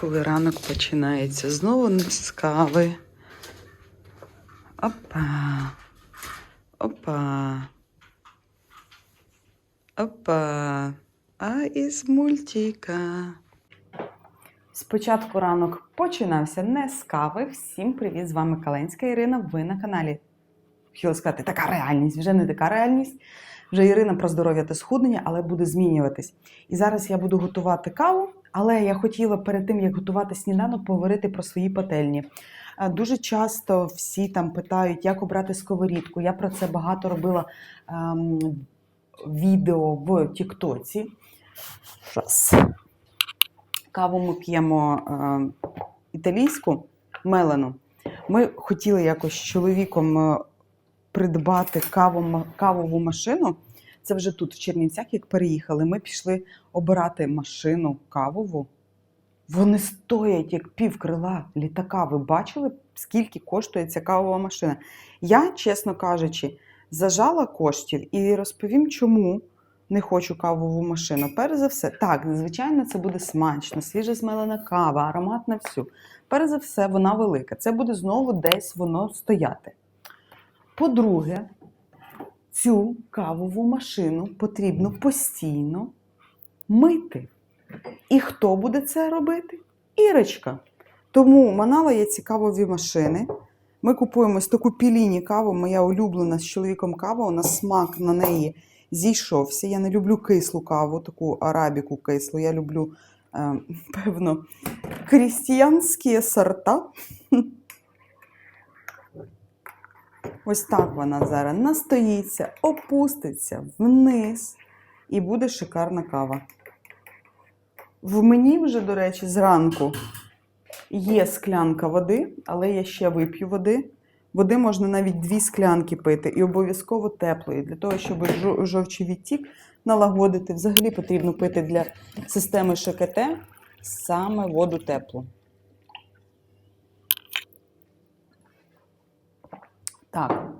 коли ранок починається. Знову не з кави. Опа. Опа. Опа. А із мультика. Спочатку ранок починався не з кави. Всім привіт! З вами Каленська Ірина. Ви на каналі. Хотіла сказати, така реальність, вже не така реальність. Вже Ірина про здоров'я та схуднення, але буде змінюватись. І зараз я буду готувати каву, але я хотіла перед тим, як готувати сніданок, поговорити про свої пательні. Е, Дуже часто всі там питають, як обрати сковорідку. Я про це багато робила ем, відео в Тіктоці. Каву ми п'ємо е, італійську мелену. Ми хотіли якось з чоловіком е, придбати каву, кавову машину. Це вже тут, в Чернівцях, як переїхали. Ми пішли обирати машину кавову. Вони стоять як пів крила літака. Ви бачили, скільки коштує ця кавова машина? Я, чесно кажучи, зажала коштів і розповім, чому не хочу кавову машину. Перш за все, так, звичайно, це буде смачно, свіже змелена кава, аромат на всю. Перш за все, вона велика. Це буде знову десь воно стояти. По-друге, цю кавову машину потрібно постійно мити. І хто буде це робити? Ірочка. Тому манала є ці кавові машини. Ми купуємо ось таку піліні каву, моя улюблена з чоловіком кава. У нас смак на неї зійшовся. Я не люблю кислу каву, таку арабіку кислу. Я люблю, е, певно, крістіянські сорта. Ось так вона зараз настоїться, опуститься вниз і буде шикарна кава. В мені вже, до речі, зранку є склянка води, але я ще вип'ю води. Води можна навіть дві склянки пити і обов'язково теплої. Для того, щоб жовчий відтік налагодити, взагалі потрібно пити для системи ШКТ саме воду теплу. Так.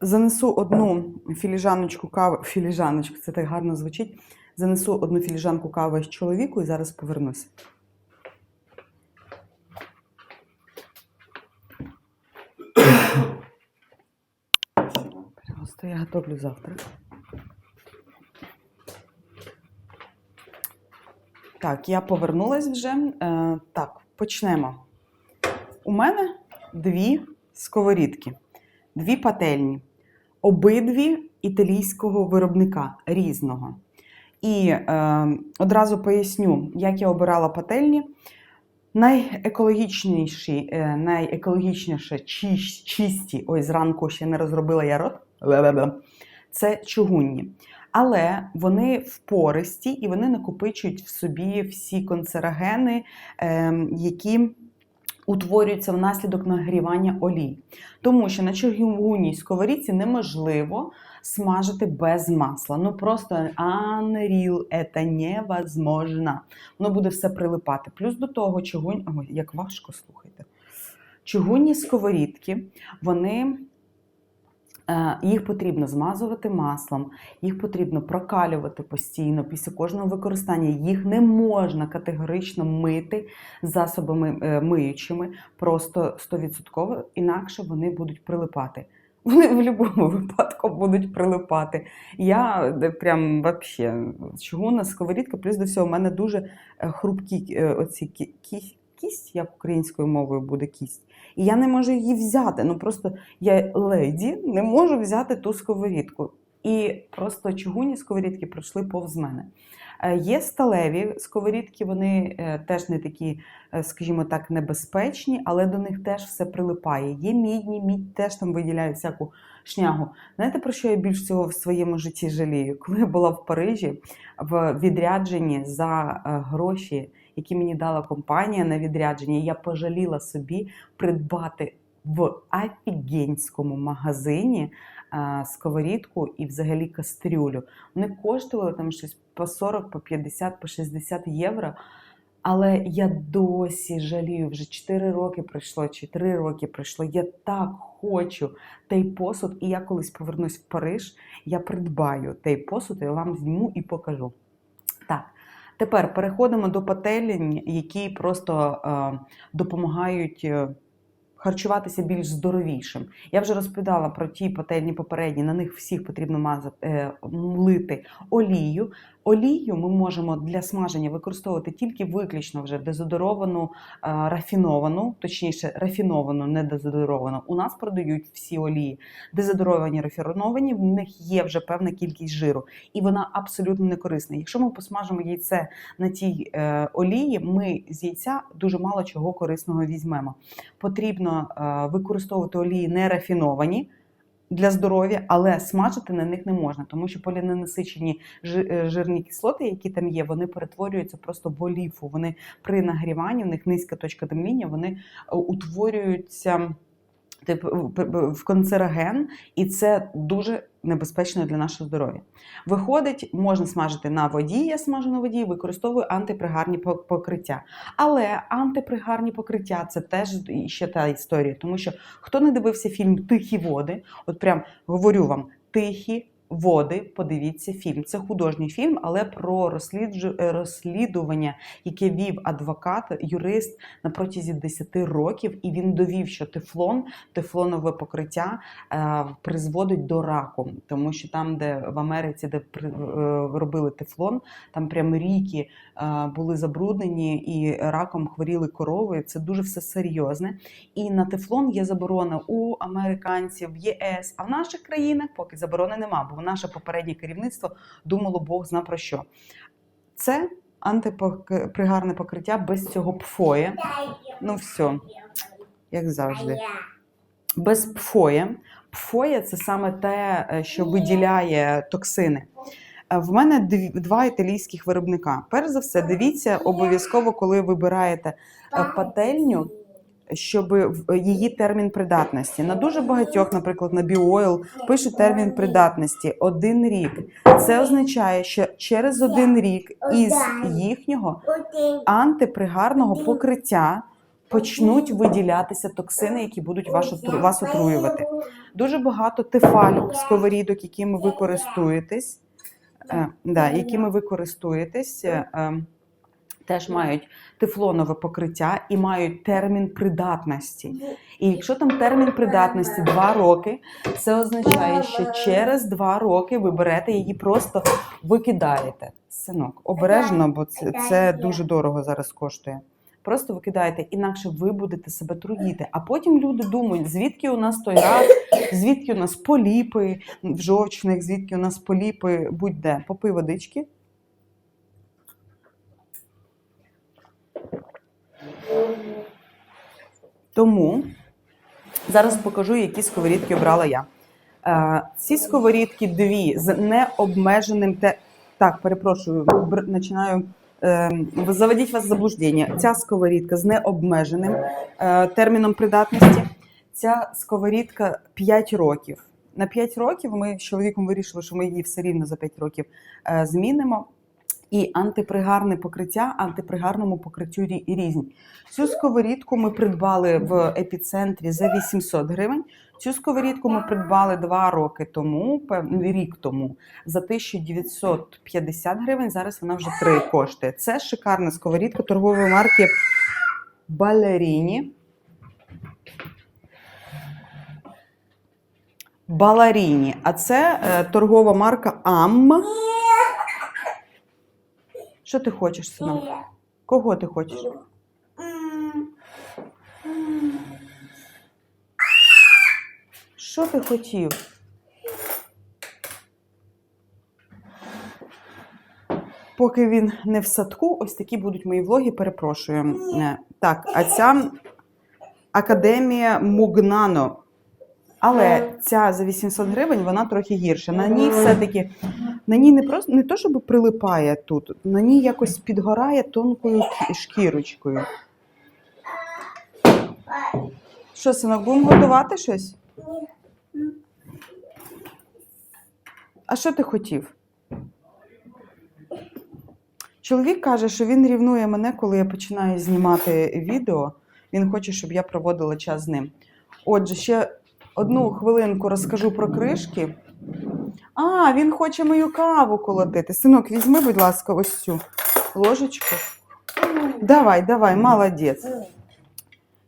Занесу одну філіжаночку кави. Філіжаночку, це так гарно звучить. Занесу одну філіжанку кави з чоловіку і зараз повернуся. Просто я готовлю завтрак. Так, я повернулась вже. Е, так, почнемо. У мене дві сковорідки, дві пательні, обидві італійського виробника різного. І е, одразу поясню, як я обирала пательні. Найекологічніші, е, найекологічніше чисті, ой, зранку ще не розробила я рот. Це чугунні. Але вони впористі і вони накопичують в собі всі канцерогени, е, які утворюються внаслідок нагрівання олій. Тому що на чугунній сковорідці неможливо смажити без масла. Ну просто unreal, це невозможно. Воно буде все прилипати. Плюс до того, чугунь... Ой, як важко слухайте. Чугунні сковорідки, вони. Е, Їх потрібно змазувати маслом, їх потрібно прокалювати постійно після кожного використання. Їх не можна категорично мити засобами е, миючими, просто 100%, інакше вони будуть прилипати. Вони в будь-якому випадку будуть прилипати. Я де прям вообще чугунна сковорідка, плюс до всього, у мене дуже е, хрупкі е, оці кі- кі- кість, як українською мовою буде кість. І я не можу її взяти. Ну просто я леді не можу взяти ту сковорідку. І просто чугунні сковорідки пройшли повз мене. Е, Є сталеві сковорідки, вони е, теж не такі, е, скажімо так, небезпечні, але до них теж все прилипає. Є мідні, мідь теж там виділяє всяку шнягу. Знаєте, про що я більш всього в своєму житті жалію? Коли я була в Парижі в відрядженні за гроші, які мені дала компанія на відрядження, я пожаліла собі придбати в офігенському магазині е, сковорідку і взагалі кастрюлю. Вони коштували там щось по 40, по 50, по 60 євро. Але я досі жалію, вже 4 роки пройшло, чи 3 роки пройшло. Я так хочу той посуд, і я колись повернусь в Париж, я придбаю той посуд, я вам зніму і покажу. Тепер переходимо до пательень, які просто е, допомагають е, харчуватися більш здоровішим. Я вже розповідала про ті пательні попередні, на них всіх потрібно мазати, е, млити олію. Олію ми можемо для смаження використовувати тільки виключно вже дезодоровану, е, рафіновану, точніше, рафіновану, не дезодоровану. У нас продають всі олії. Дезодоровані, рафіновані, в них є вже певна кількість жиру, і вона абсолютно не корисна. Якщо ми посмажимо яйце на тій е, олії, ми з яйця дуже мало чого корисного візьмемо. Потрібно е, використовувати олії не рафіновані. Для здоров'я, але смажити на них не можна, тому що поліненасичені е, жирні кислоти, які там є, вони перетворюються просто в оліфу. Вони при нагріванні, в них низька точка темління, вони е, утворюються типу, в- канцероген, і це дуже небезпечно для нашого здоров'я. Виходить, можна смажити на воді, я смажу на воді, використовую антипригарні покриття. Але антипригарні покриття це теж ще та історія, тому що хто не дивився фільм Тихі води, от прям говорю вам, тихі. Води, подивіться фільм. Це художній фільм, але про розсліджу- е, розслідування, яке вів адвокат, юрист на протязі 10 років, і він довів, що тефлон, тефлонове покриття е, призводить до раку, тому що там, де в Америці, де при- е, робили тефлон, там прямо ріки були забруднені і раком хворіли корови. Це дуже все серйозне. І на тефлон є заборона у американців, в ЄС, а в наших країнах поки заборони нема, бо наше попереднє керівництво думало Бог зна про що. Це антипригарне покриття без цього пфоє. Ну все, як завжди. Без пфоє. Пфоє це саме те, е, що виділяє токсини. Е, В мене два італійських виробника. Перш за все, дивіться обов'язково, коли вибираєте е, пательню, щоб в- її термін придатності. На дуже багатьох, наприклад, на Біойл пишуть термін придатності один рік. Це означає, що через один рік із їхнього антипригарного покриття почнуть виділятися токсини, які будуть вас, отру- вас отруювати. Дуже багато тефаль сковорідок, якими ви користуєтесь, е, да, якими ви користуєтесь, е, е, теж мають тефлонове покриття і мають термін придатності. І якщо там термін придатності 2 роки, це означає, що через 2 роки ви берете її просто викидаєте. Синок, обережно, бо це, це дуже дорого зараз коштує. Просто викидаєте, інакше ви будете себе труїти. А потім люди думають, звідки у нас той рак, звідки у нас поліпи в жовчних, звідки у нас поліпи будь-де. Попий водички. Тому зараз покажу, які сковорідки обрала я. Е, ці сковорідки дві з необмеженим те. Так, перепрошую, починаю. Е, заводіть вас в заблуждення. Ця сковорідка з необмеженим е, терміном придатності. Ця сковорідка 5 років. На 5 років ми з чоловіком вирішили, що ми її все рівно за 5 років змінимо. І антипригарне покриття антипригарному покриттю рі- різні. Цю сковорідку ми придбали в епіцентрі за 800 гривень. Цю сковорідку ми придбали два роки тому, рік тому, за 1950 гривень. Зараз вона вже 3 коштує. Це шикарна сковорідка торгової марки Балеріні. Баларіні. А це е, торгова марка АМ. Що ти хочеш, синок? Кого ти хочеш? Що ти хотів? Поки він не в садку, ось такі будуть мої влоги, перепрошую. Е, Так, а ця академія Мугнано. Але ця за 800 гривень вона трохи гірша. На ній все-таки на ній не просто не то, щоб прилипає тут, на ній якось підгорає тонкою шкірочкою. Що, синок, будемо готувати щось? А що ти хотів? Чоловік каже, що він рівнує мене, коли я починаю знімати відео. Він хоче, щоб я проводила час з ним. Отже, ще одну хвилинку розкажу про кришки. А, він хоче мою каву колотити. Синок, візьми, будь ласка, ось цю. ложечку. Давай, давай, молодець.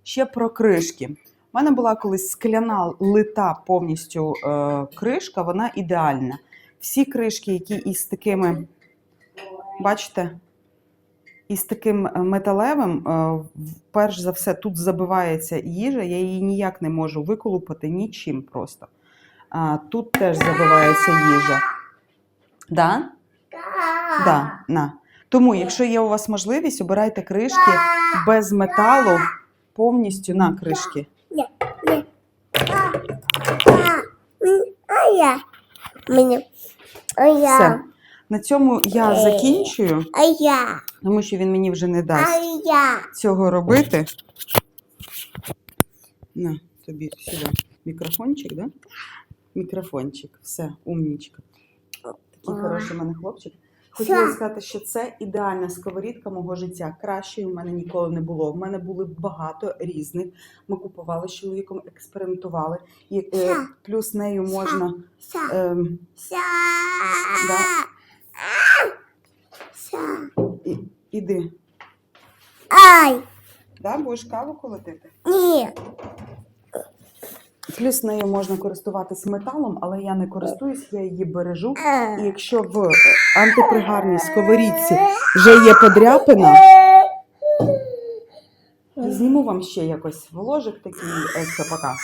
Ще про кришки. У мене була колись скляна лита повністю е, кришка, вона ідеальна. Всі кришки, які із такими, бачите, із таким е, металевим, е, перш за все, тут забивається їжа, я її ніяк не можу виколупати нічим просто. Тут теж забивається їжа. Да? Да, на. Тому, якщо є у вас можливість, обирайте кришки без металу повністю на кришки. Все. На цьому я закінчую, А я. Тому що він мені вже не дасть цього робити. На, тобі сюди мікрофончик, да? Мікрофончик. Все, умнічка. Такий хороший в мене хлопчик. Хотіла сказати, що це ідеальна сковорідка мого життя. Кращої в мене ніколи не було. В мене були багато різних. Ми купували з чоловіком, експериментували. І, е, плюс нею можна. Ем, Да. Ся. і, іди. Ай. Да, будеш каву колотити? Ні. Плюс нею можна користуватись металом, але я не користуюсь, я її бережу. І якщо в е, антипригарній сковорідці вже є подряпина, зніму вам ще якось вложик такий, е, це пока.